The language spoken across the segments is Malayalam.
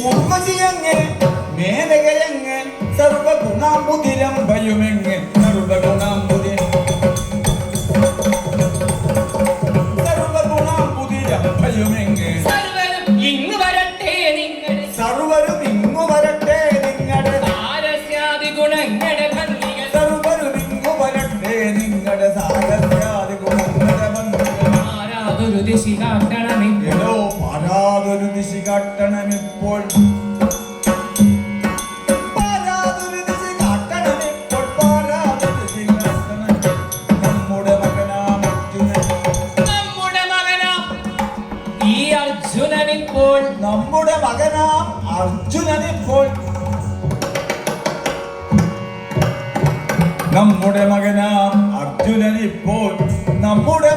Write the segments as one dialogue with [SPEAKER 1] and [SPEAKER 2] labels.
[SPEAKER 1] ഊർമ്മജിയങ്ങ് മേനകയങ്ങ് സർവഗുണാമ്പുതിരമ്പയുമെങ്ങ് സർവഗുണാമ്പുതി
[SPEAKER 2] സർവഗുണാമ്പുതിരമ്പയുമെങ്ങ് ഇങ്ങ് വരട്ടെ നിങ്ങൾ
[SPEAKER 1] സർവരും ഇങ്ങു വരട്ടെ നിങ്ങളുടെ
[SPEAKER 2] താരസ്യാദി ഗുണങ്ങളുടെ
[SPEAKER 1] സർവരും ഇങ്ങു വരട്ടെ നിങ്ങളുടെ താരസ്യാദി ഗുണങ്ങളുടെ
[SPEAKER 2] ആരാതൊരു
[SPEAKER 1] ദിശികാട്ടണമെങ്കിലോ വരാതൊരു ദിശ കാട്ടണമിപ്പോൾ. നമ്മുടെ മകനാം
[SPEAKER 2] അർജുനനിപ്പോൾ.
[SPEAKER 1] നമ്മുടെ മകനാം അർജുനനിപ്പോൾ. നമ്മുടെ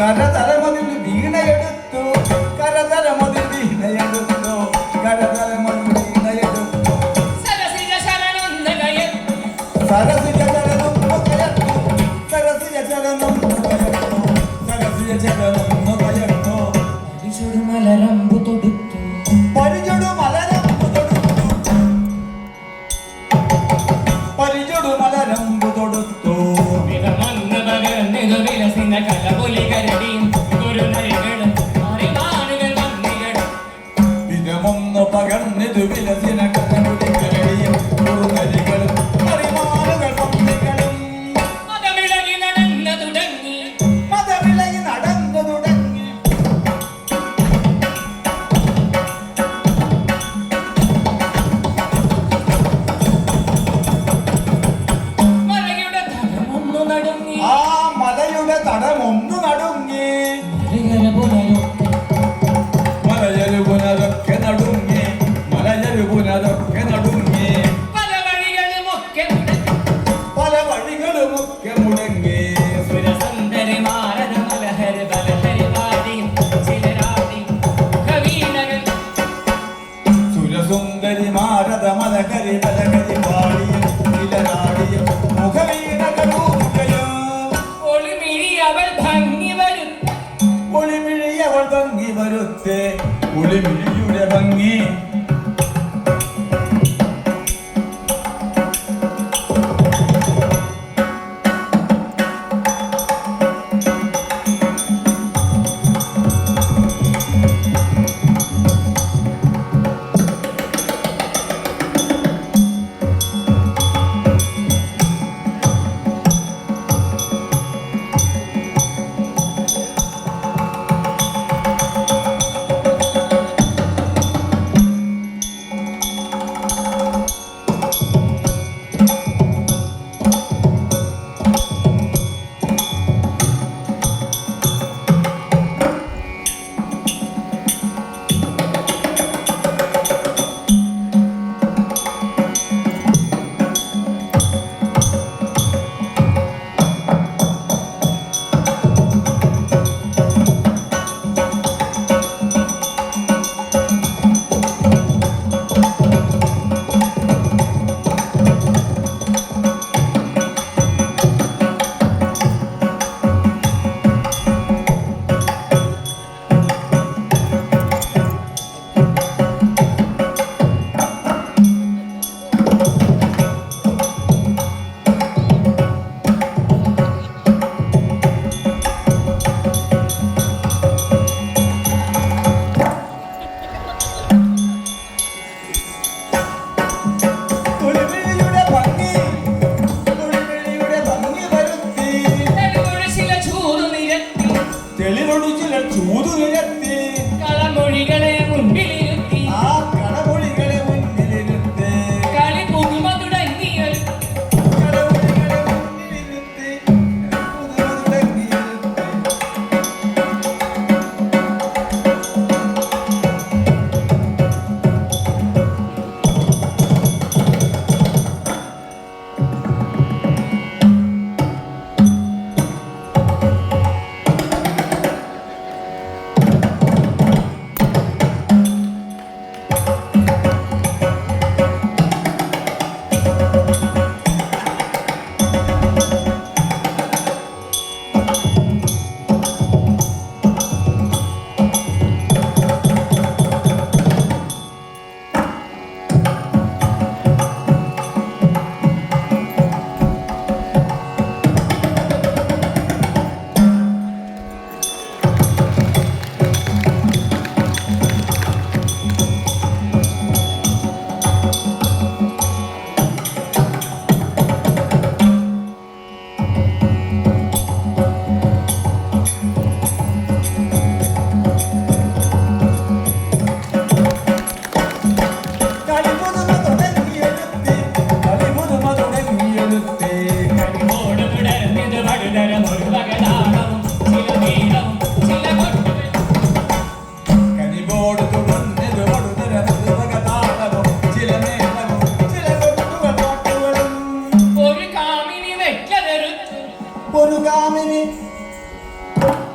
[SPEAKER 3] ಕರದರ ಮೊದಲು ದೀನ ಎಡುತ್ತು ಕರದರ ಮೊದಲು
[SPEAKER 1] ದೀನ ಎಡುತ್ತು ಕರದರ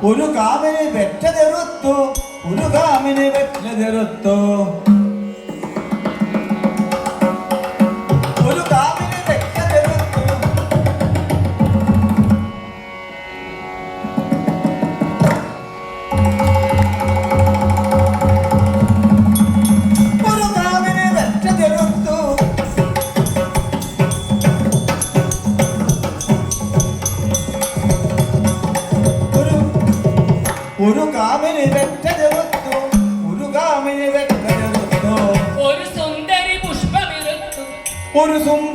[SPEAKER 1] ഒരു കാമിനി
[SPEAKER 3] വെറ്റതെറുത്തു ഒരു കാമിനി വെറ്റതെറുത്തു. ഒരു
[SPEAKER 1] സുന്ദരി ഒരു